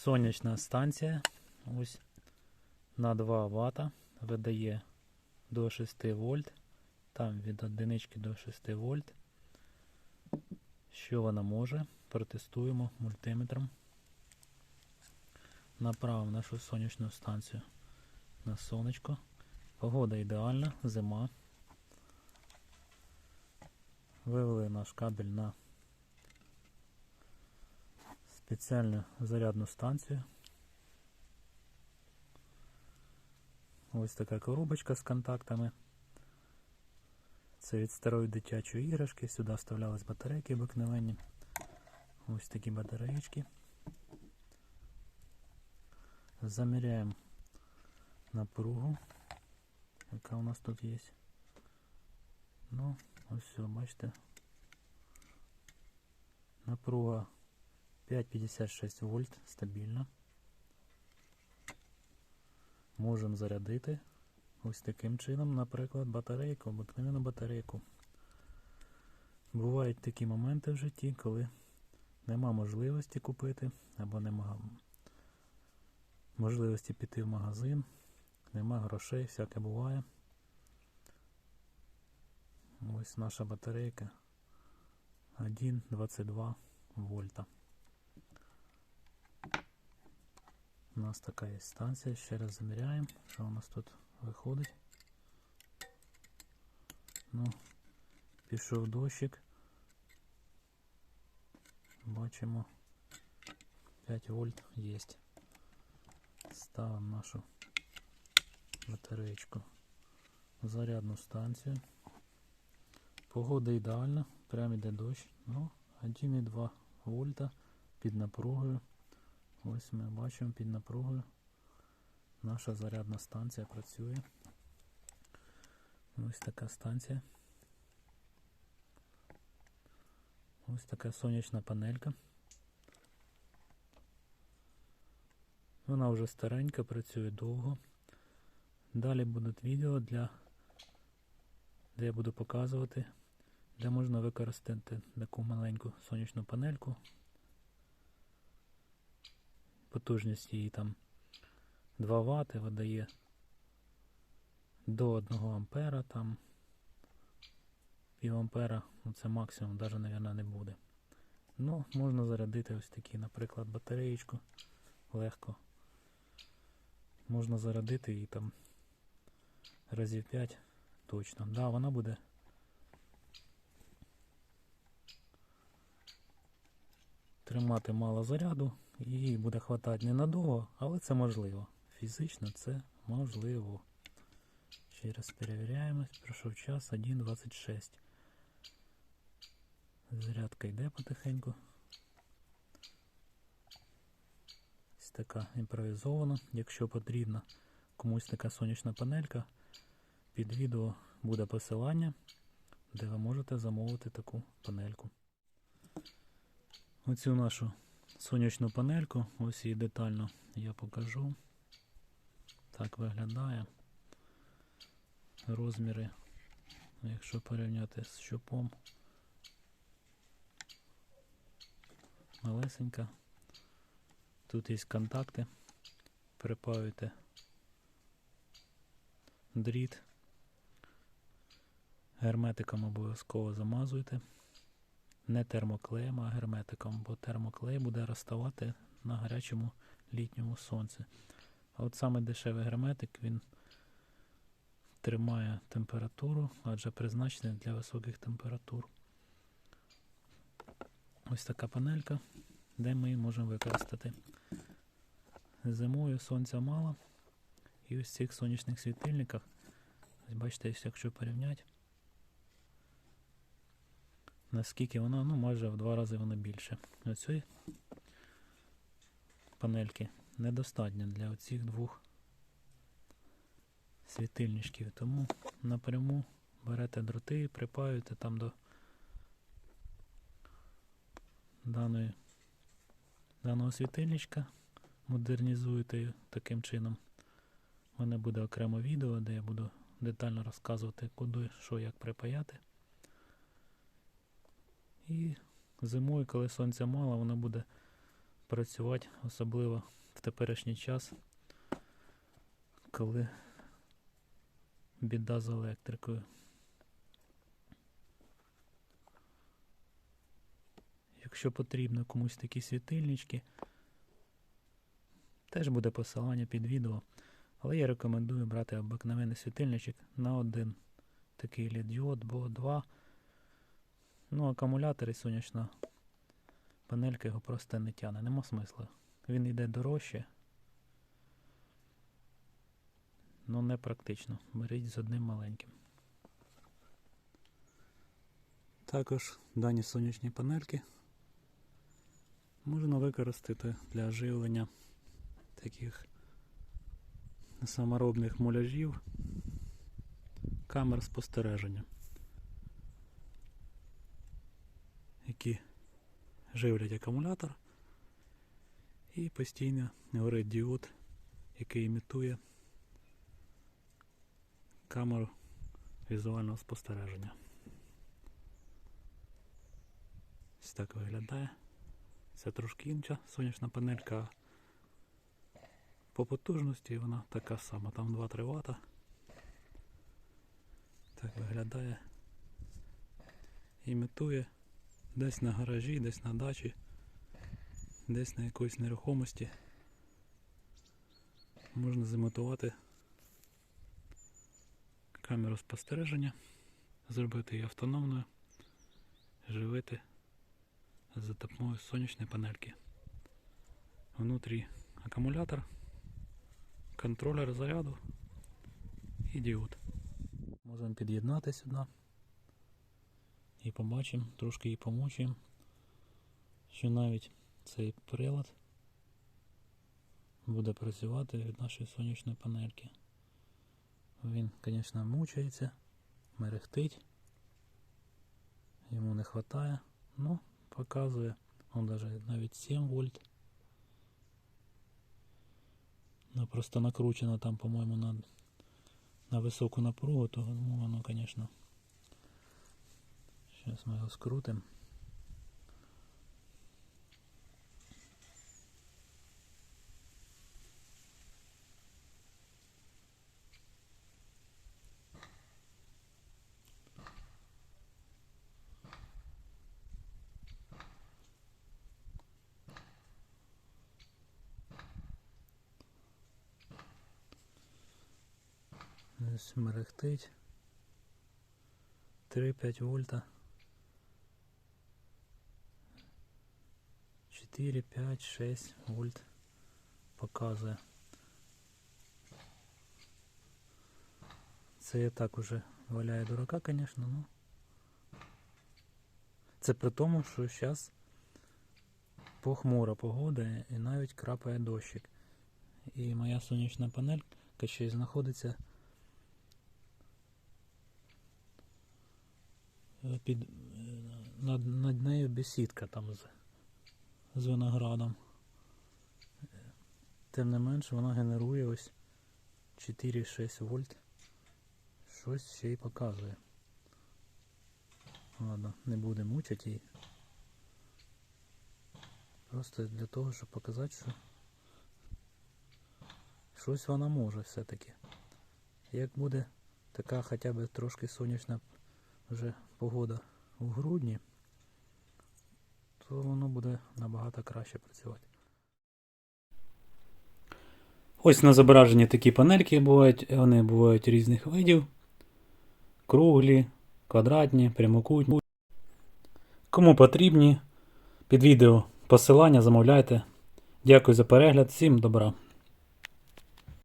Сонячна станція. Ось на 2 Вт видає до 6 вольт. Там від одинички до 6 вольт. Що вона може? Протестуємо мультиметром. Направимо нашу сонячну станцію на сонечко. Погода ідеальна, зима. Вивели наш кабель на спеціальну зарядну станцію. Ось така коробочка з контактами. Це від старої дитячої іграшки. Сюди вставлялись батарейки обикновенні. Ось такі батареєчки. Заміряємо напругу, яка у нас тут є. Ну, ось все, бачите. Напруга 5,56 вольт стабільна. Можемо зарядити ось таким чином, наприклад, батарейку, обикновену батарейку. Бувають такі моменти в житті, коли нема можливості купити, або нема можливості піти в магазин, нема грошей, всяке буває. Ось наша батарейка 1,22 вольта. У нас така є станція. Ще раз заміряємо, що у нас тут виходить. Ну, пішов дощик. Бачимо 5 вольт є. Ставимо нашу батареечку в зарядну станцію. Погода ідеальна, прямо йде дощ. Ну, 1,2 вольта під напругою. Ось ми бачимо під напругою. Наша зарядна станція працює. Ось така станція. Ось така сонячна панелька. Вона вже старенька, працює довго. Далі будуть відео, для, де я буду показувати, де можна використати таку маленьку сонячну панельку. Потужність її там 2 Вт видає до 1 ампера там пів ампера, ну це максимум, навіть, мабуть, не буде. Ну, можна зарядити ось такі, наприклад, батареєчку легко. Можна зарядити її там разів 5 точно. Да, вона буде тримати мало заряду, їй буде хватати ненадовго, але це можливо. Фізично це можливо. Ще раз перевіряємось. Пройшов час 1.26. Зарядка йде потихеньку. Ось така імпровізована. Якщо потрібна комусь така сонячна панелька, під відео буде посилання, де ви можете замовити таку панельку. Оцю нашу сонячну панельку, ось її детально я покажу. Так виглядає. Розміри, якщо порівняти з щупом, малесенька. Тут є контакти, припаюєте дріт, герметиком обов'язково замазуйте. Не термоклеєм, а герметиком, бо термоклей буде розставати на гарячому літньому сонці. А от саме дешевий герметик, він тримає температуру, адже призначений для високих температур. Ось така панелька, де ми її можемо використати. Зимою сонця мало. І ось в цих сонячних світильниках, бачите, якщо порівняти, наскільки вона, ну майже в два рази вона більше. Оцієї панельки недостатньо для оцих двох світильничків. Тому напряму берете дроти, і припаюєте там до даної, даного світильничка, модернізуєте таким чином. У мене буде окремо відео, де я буду детально розказувати, куди, що, як припаяти. І зимою, коли сонця мало, воно буде працювати, особливо в теперішній час, коли біда з електрикою. Якщо потрібно комусь такі світильнички, теж буде посилання під відео. Але я рекомендую брати обикновений світильничок на один такий LED-діод, бо два. Ну, акумулятор і сонячна панелька його просто не тягне, нема смисла. Він йде дорожче. Ну не практично. Беріть з одним маленьким. Також дані сонячні панельки можна використати для оживлення таких саморобних муляжів, камер спостереження, які живлять акумулятор і постійно горить діод, який імітує камеру візуального спостереження. Ось так виглядає. Це трошки інша сонячна панелька. По потужності вона така сама, там 2-3 Вт. Так виглядає. Імітує десь на гаражі, десь на дачі, десь на якоїсь нерухомості. Можна зімітувати камеру спостереження, зробити її автономною, живити за допомогою сонячної панельки. Внутрі акумулятор, контролер заряду і діод. Можемо під'єднати сюди і побачимо, трошки її помучуємо, що навіть цей прилад буде працювати від нашої сонячної панельки. Він, звісно, мучається, мерехтить, йому не вистачає, ну, показує, он даже навіть 7 вольт. Ну, просто накручено там, по-моєму, на, на високу напругу, то ну, воно, звісно. Зараз ми його скрутимо. Ось мерехтить. 3-5 вольта. 4, 5, 6 вольт показує. Це я так уже валяю дурака, звісно, ну. Це при тому, що зараз похмура погода і навіть крапає дощик. І моя сонячна панелька ще й знаходиться під, над, над нею бесідка там з, виноградом. Тим не менше вона генерує ось 4-6 вольт. Щось ще й показує. Ладно, не буде мучити її. Просто для того, щоб показати, що щось вона може все-таки. Як буде така хоча б трошки сонячна вже погода у грудні, то воно буде набагато краще працювати. Ось на зображенні такі панельки бувають, вони бувають різних видів. Круглі, квадратні, прямокутні. Кому потрібні, під відео посилання замовляйте. Дякую за перегляд, всім добра.